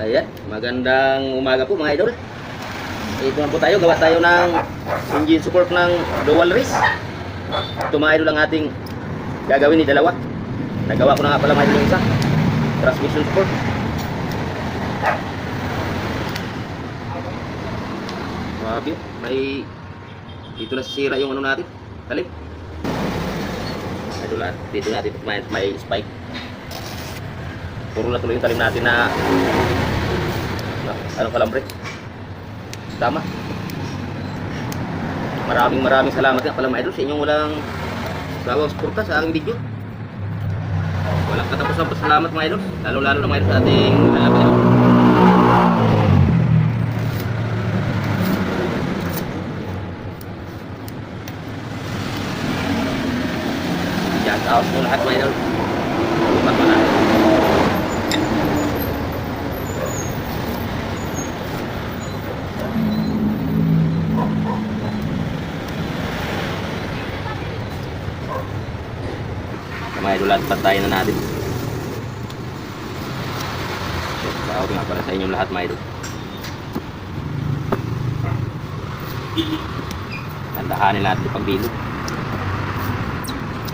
Ayan, magandang umaga po mga idol. Ito na po tayo, gawa tayo ng engine support ng dual race. Ito mga idol ang ating gagawin ni dalawa. Nagawa ko na nga pala mga idol yung isa. Transmission support. Grabe, may dito na sisira yung ano natin. Talip. Idol at dito natin may, may spike. Puro na tuloy yung talim natin na na ano kalambre. Tama. Maraming maraming salamat nga pala mga idol sa inyong walang sawang suporta sa aking video. Walang katapusan pa salamat mga idol. Lalo lalo na mga idol sa ating video. Shout out po lahat mga idol. Lumat pa natin. Mga idol at patayin na natin. Shout out nga para sa inyong lahat mga idol. Tandahanin natin yung pagbilog.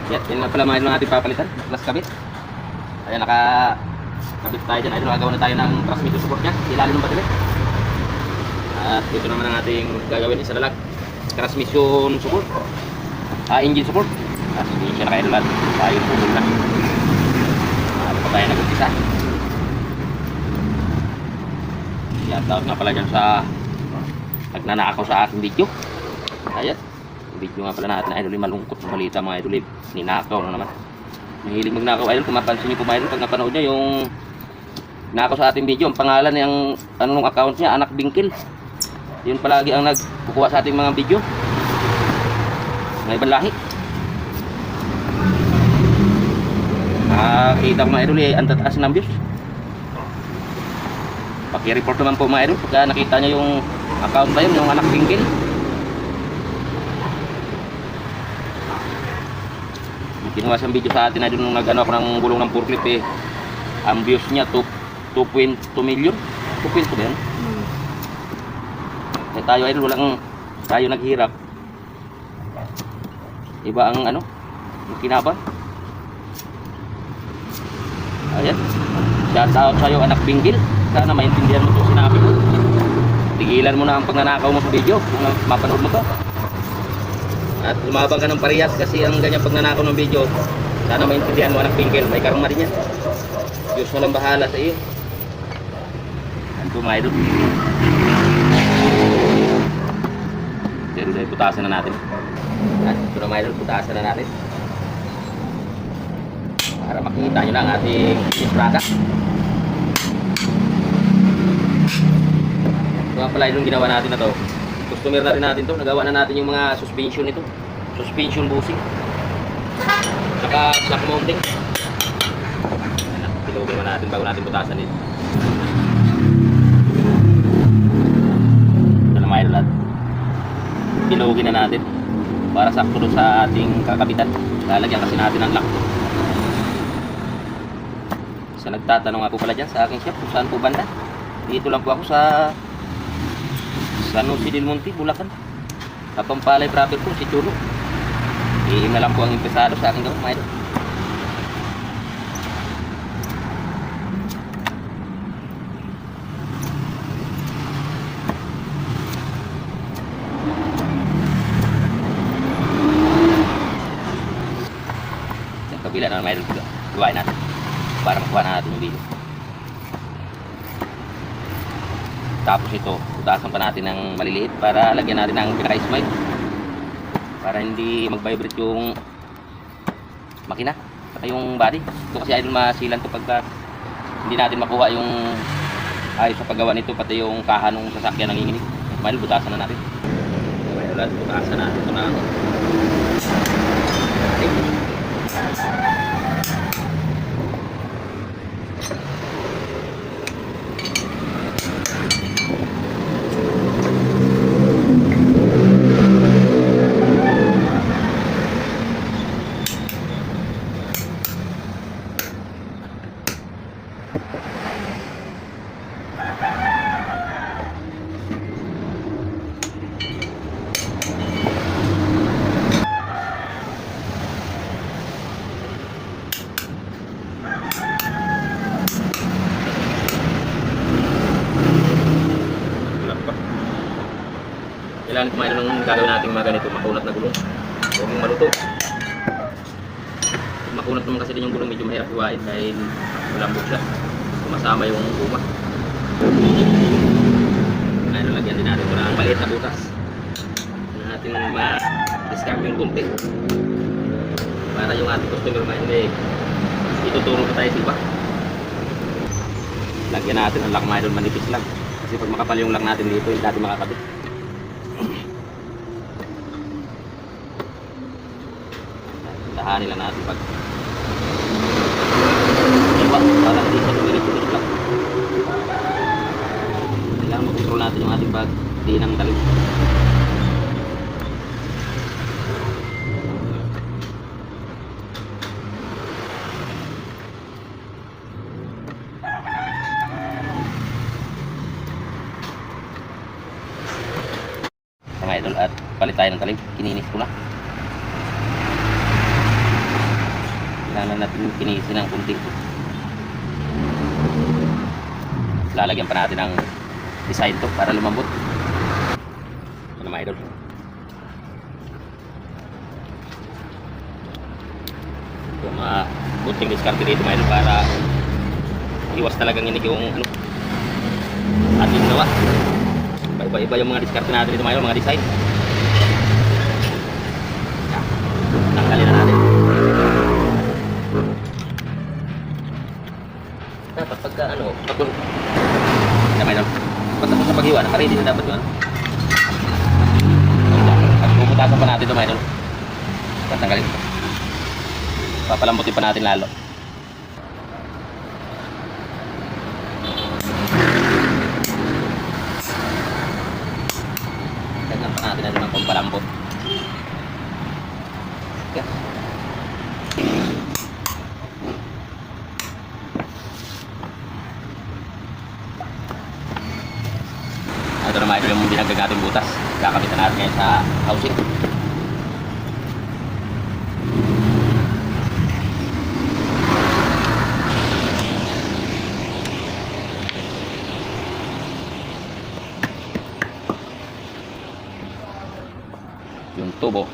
Yan, yan nga pala mga idol ang ating papalitan. Plus kabit. Ayan, naka kabit tayo dyan. Idol, gagawa na tayo ng transmission support niya. Ilalim ng battery. At ito naman ang ating gagawin. Isa na lang. Transmission support. Ah, engine support. Tapos hindi siya nakailan. Tayo pulong na. Ano pa tayo nag-umpisa. Yan, tawag nga pala dyan sa nagnanakaw sa aking video. Ayan. Video nga pala natin, idol, yung malungkot na balita mga idol. Ninakaw na naman. Mahilig magnakaw, idol. Kung mapansin niyo po mga idol, pag napanood niya yung nakaw sa ating video, ang pangalan ng ano nung account niya, Anak Bingkil. Yun palagi ang nagkukuha sa ating mga video. May ibang lahi. Nakakita ko mga idol eh, ang tataas ng views. Paki-report naman po mga idol pagka nakita niya yung account na yun, yung anak bingkil. Kinuha siyang video sa atin idol nung nag-ano ako ng gulong ng forklift eh. Ang views niya 2 2.2 million. 2.2 ba yan? Eh, tayo idol walang tayo naghirap. Iba ang ano? Yung kinabang. Ayan. Shout out sa'yo anak Binggil. Sana maintindihan mo itong sinabi ko. Tigilan mo na ang pagnanakaw mo sa video kung mapanood mo to. At lumabang ka ng parehas kasi ang ganyan pagnanakaw ng video. Sana maintindihan mo anak Binggil. May karma rin yan. Diyos mo lang bahala sa iyo. Yan po mga idol. Pero dahil na natin. At ito na mga idol, putasan na natin para makita nyo na ang ating finished product. Ito nga pala yung ginawa natin na to. Customer na rin natin to. Nagawa na natin yung mga suspension nito. Suspension bushing. Saka shock mounting. Pilogin naman natin bago natin butasan ito. Ito na mga na natin para sakto sa ating kakabitan. Lalagyan kasi natin ang lock. Sa nagtatanong ako pala dyan sa aking chef kung saan po banda. Dito lang po ako sa San Jose del Monte, Bulacan. Sa Pampalay proper po, si Chulo. Iim na lang po ang impesado sa aking gawin, mga kabila na mga idol, gawain natin para makuha na natin yung video. Tapos ito, utasan pa natin ng maliliit para lagyan natin ng pinaka-smile. Para hindi mag-vibrate yung makina at yung body. Ito kasi idol masilan to pagka hindi natin makuha yung ayos sa paggawa nito pati yung kaha ng sasakyan nanginginig. Mahal, butasan na natin. Mahal, butasan natin ito na. Kailangan kumain ng gagawin natin mga ganito, makunat na gulong. Huwag mong maluto. Makunat naman kasi din yung gulong, medyo mahirap iwain dahil malambot siya. Sumasama yung guma. Ngayon, lagyan din natin ito ng maliit na butas. Na natin ma-discard yung kunti. Para yung ating customer na hindi ituturo pa tayo sa iba. Lagyan natin ang mga idol, manipis lang. Kasi pag makapal yung lock natin dito, hindi natin makakabit. Tahanin lang natin pag Diba? Para hindi siya tumilit-tumilit lang. Kailangan makontrol natin yung ating pag di ng talog. mga at palit tayo ng talim kininis ko na kailangan natin kinisin ng kunti lalagyan pa natin ng design to para lumambot. Ano mga idol? Ito mga kunting diskarte dito mga idol para iwas talagang inig yung ano ating gawa. Iba-iba yung mga diskarte natin dito ngayon, mga design. Yan. Tanggalin na natin. Pagka ano, pag Yan may Pag tapos sa paghiwa, nakaready na dapat yun. At pumutasan pa natin ito, may Tatanggalin ito. Papalambutin pa natin lalo. Dagnan pa natin na ng pampalambot. Yan. Ito naman ito yung binagdag natin butas. Kakabitan natin ngayon sa housing. Yung tubo.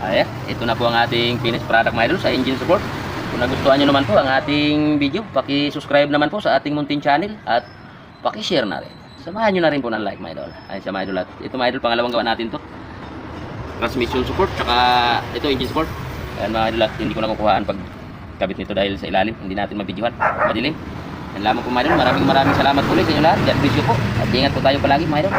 Ayan, ito na po ang ating finished product mga idol sa engine support. Kung nagustuhan nyo naman po ang ating video, paki-subscribe naman po sa ating Muntin channel at paki-share na rin. Samahan nyo na rin po ng like mga idol. Ayun sa mga idol at ito mga idol, pangalawang gawa natin to. Transmission support, tsaka ito engine support. Ayan mga idol at hindi ko nakukuhaan pag kabit nito dahil sa ilalim. Hindi natin mabidyohan. Madilim. Yan lamang po mga idol. Maraming maraming salamat po ulit sa inyo lahat. God bless po. At ingat po tayo palagi mga idol.